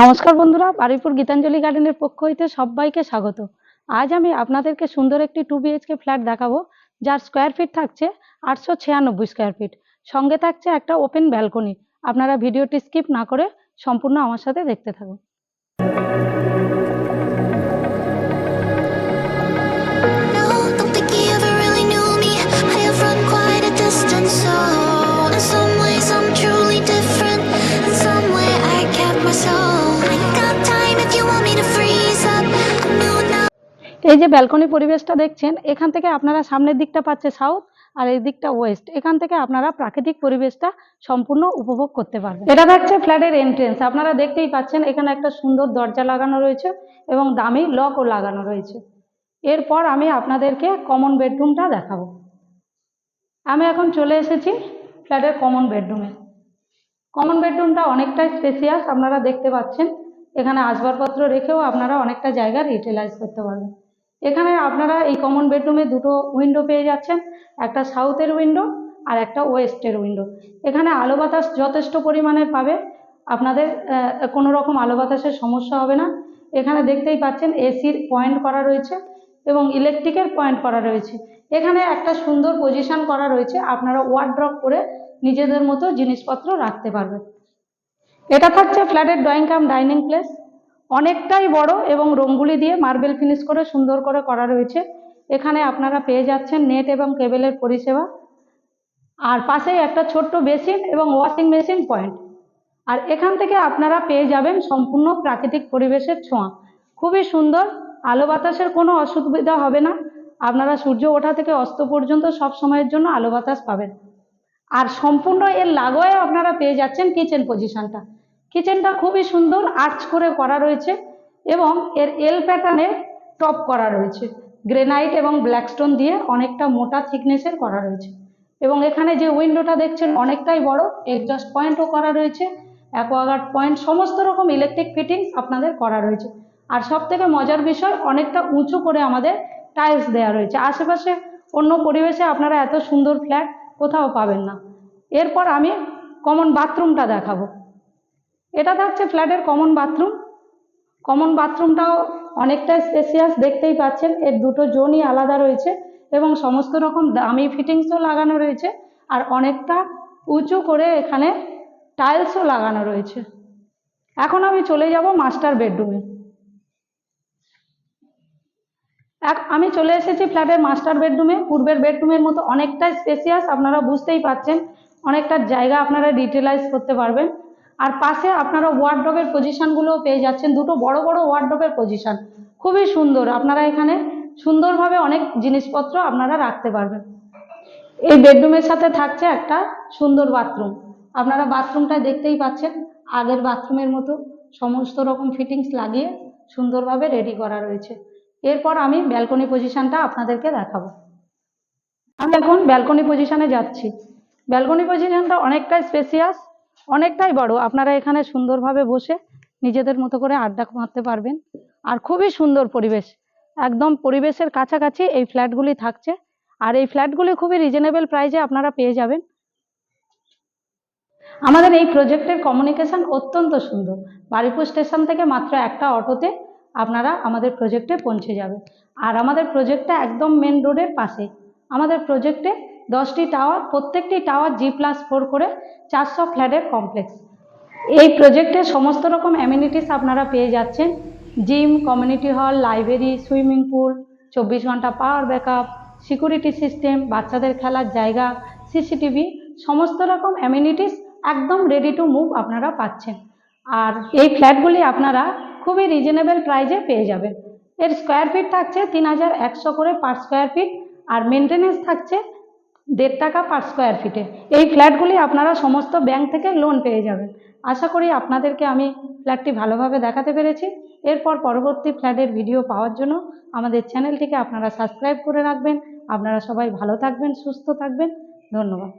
নমস্কার বন্ধুরা, বারুইপুর গীতাঞ্জলি গার্ডেনের পক্ষ হইতে সবাইকে স্বাগত। আজ আমি আপনাদেরকে সুন্দর একটি টু বিএইচকে ফ্ল্যাট দেখাবো, যার স্কোয়ার ফিট থাকছে আটশো ছিয়ানব্বই স্কোয়ার ফিট সঙ্গে থাকছে একটা ওপেন ব্যালকনি আপনারা ভিডিওটি স্কিপ না করে সম্পূর্ণ আমার সাথে দেখতে থাকুন। এই যে ব্যালকনি পরিবেশটা দেখছেন, এখান থেকে আপনারা সামনের দিকটা পাচ্ছে সাউথ আর এই দিকটা ওয়েস্ট এখান থেকে আপনারা প্রাকৃতিক পরিবেশটা সম্পূর্ণ উপভোগ করতে পারবেন। এটা থাকছে ফ্ল্যাটের এন্ট্রেন্স আপনারা দেখতেই পাচ্ছেন, এখানে একটা সুন্দর দরজা লাগানো রয়েছে এবং দামি লকও লাগানো রয়েছে। এরপর আমি আপনাদেরকে কমন বেডরুমটা দেখাবো। আমি এখন চলে এসেছি ফ্ল্যাটের কমন বেডরুমে কমন বেডরুমটা অনেকটাই স্পেসিয়াস আপনারা দেখতে পাচ্ছেন। এখানে আসবাবপত্র রেখেও আপনারা অনেকটা জায়গা ইউটিলাইজ করতে পারবেন। এখানে আপনারা এই কমন বেডরুমে দুটো উইন্ডো পেয়ে যাচ্ছেন, একটা সাউথের উইন্ডো আর একটা ওয়েস্টের উইন্ডো এখানে আলো বাতাস যথেষ্ট পরিমাণের পাবে, আপনাদের কোনো রকম আলো বাতাসের সমস্যা হবে না। এখানে দেখতেই পাচ্ছেন এসির পয়েন্ট করা রয়েছে এবং ইলেকট্রিকের পয়েন্ট করা রয়েছে। এখানে একটা সুন্দর পজিশন করা রয়েছে, আপনারা ওয়ার্ড্রপ করে নিজেদের মতো জিনিসপত্র রাখতে পারবেন। এটা থাকছে ফ্ল্যাটের ড্রয়িং কাম ডাইনিং প্লেস অনেকটাই বড় এবং রঙ্গুলি দিয়ে মার্বেল ফিনিশ করে সুন্দর করে করা রয়েছে। এখানে আপনারা পেয়ে যাচ্ছেন নেট এবং কেবেলের পরিষেবা। আর পাশেই একটা ছোট্ট বেসিন এবং ওয়াশিং মেশিন পয়েন্ট। আর এখান থেকে আপনারা পেয়ে যাবেন সম্পূর্ণ প্রাকৃতিক পরিবেশের ছোঁয়া। খুবই সুন্দর, আলো বাতাসের কোনো অসুবিধা হবে না। আপনারা সূর্য ওঠা থেকে অস্ত পর্যন্ত সব সময়ের জন্য আলো বাতাস পাবেন। আর সম্পূর্ণ এর লাগোয়ে আপনারা পেয়ে যাচ্ছেন কিচেন পজিশনটা কিচেনটা খুবই সুন্দর আর্চ করে করা রয়েছে এবং এর এল প্যাটার্নে টপ করা রয়েছে। গ্রেনাইট এবং ব্ল্যাকস্টোন দিয়ে অনেকটা মোটা থিকনেসের করা রয়েছে। এবং এখানে যে উইন্ডোটা দেখছেন অনেকটাই বড় এক্সস্ট পয়েন্টও করা রয়েছে অ্যাকোয়াগার্ড পয়েন্ট সমস্ত রকম ইলেকট্রিক ফিটিংস আপনাদের করা রয়েছে। আর সব থেকে মজার বিষয়, অনেকটা উঁচু করে আমাদের টাইলস দেওয়া রয়েছে। আশেপাশে অন্য পরিবেশে আপনারা এত সুন্দর ফ্ল্যাট কোথাও পাবেন না। এরপর আমি কমন বাথরুমটা দেখাবো। এটা থাকছে ফ্ল্যাটের কমন বাথরুম কমন বাথরুমটাও অনেকটা স্পেসিয়াস দেখতেই পাচ্ছেন। এর দুটো জোনই আলাদা রয়েছে এবং সমস্ত রকম দামি ফিটিংসও লাগানো রয়েছে আর অনেকটা উঁচু করে এখানে টাইলসও লাগানো রয়েছে। এখন আমি চলে যাব মাস্টার বেডরুমে এক- আমি চলে এসেছি ফ্ল্যাটের মাস্টার বেডরুমে পূর্বের বেডরুমের মতো অনেকটা স্পেসিয়াস আপনারা বুঝতেই পাচ্ছেন। অনেকটা জায়গা আপনারা ডিটেলাইজ করতে পারবেন। আর পাশে আপনারা ওয়ার্ড্রবের পজিশনগুলোও পেয়ে যাচ্ছেন। দুটো বড় বড় ওয়ার্ড্রবের পজিশন খুবই সুন্দর। আপনারা এখানে সুন্দরভাবে অনেক জিনিসপত্র আপনারা রাখতে পারবেন। এই বেডরুমের সাথে থাকছে একটা সুন্দর বাথরুম আপনারা বাথরুমটা দেখতেই পাচ্ছেন, আগের বাথরুমের মতো সমস্ত রকম ফিটিংস লাগিয়ে সুন্দরভাবে রেডি করা রয়েছে। এরপর আমি ব্যালকনি পজিশনটা আপনাদেরকে দেখাবো। আমি এখন ব্যালকনি পজিশনে যাচ্ছি। ব্যালকনি পজিশনটা অনেকটাই স্পেসিয়াস অনেকটাই বড়। আপনারা এখানে সুন্দরভাবে বসে নিজেদের মতো করে আড্ডা মারতে পারবেন। আর খুবই সুন্দর পরিবেশ। একদম পরিবেশের কাছাকাছি এই ফ্ল্যাটগুলি থাকছে। আর এই ফ্ল্যাটগুলি খুবই রিজনেবল প্রাইসে আপনারা পেয়ে যাবেন। আমাদের এই প্রজেক্টের কমিউনিকেশন অত্যন্ত সুন্দর। বারিপুর স্টেশন থেকে মাত্র একটা অটোতে আপনারা আমাদের প্রজেক্টে পৌঁছে যাবেন। আর আমাদের প্রজেক্টটা একদম মেন রোডের পাশে। আমাদের প্রজেক্টে দশটি টাওয়ার প্রত্যেকটি টাওয়ার জি প্লাস ফোর করে চারশো ফ্ল্যাটের কমপ্লেক্স এই প্রজেক্টে সমস্ত রকম অ্যামিনিটিস আপনারা পেয়ে যাচ্ছেন। Gym community hall library swimming pool চব্বিশ ঘণ্টা পাওয়ার ব্যাকআপ সিকিউরিটি সিস্টেম বাচ্চাদের খেলার জায়গা সিসিটিভি সমস্ত রকম অ্যামিনিটিস একদম রেডি টু মুভ আপনারা পাচ্ছেন। আর এই ফ্ল্যাটগুলি আপনারা খুবই রিজনেবল প্রাইজে পেয়ে যাবেন। এর স্কোয়ার ফিট থাকছে তিন হাজার একশো করে পার স্কোয়ার ফিট আর মেনটেনেন্স থাকছে দেড় টাকা পার স্কোয়ার ফিটে এই ফ্ল্যাটগুলি আপনারা সমস্ত ব্যাংক থেকে লোন পেয়ে যাবেন। আশা করি আপনাদেরকে আমি ফ্ল্যাটটি ভালোভাবে দেখাতে পেরেছি। এরপর পরবর্তী ফ্ল্যাটের ভিডিও পাওয়ার জন্য আমাদের চ্যানেলটিকে আপনারা সাবস্ক্রাইব করে রাখবেন। আপনারা সবাই ভালো থাকবেন, সুস্থ থাকবেন। ধন্যবাদ।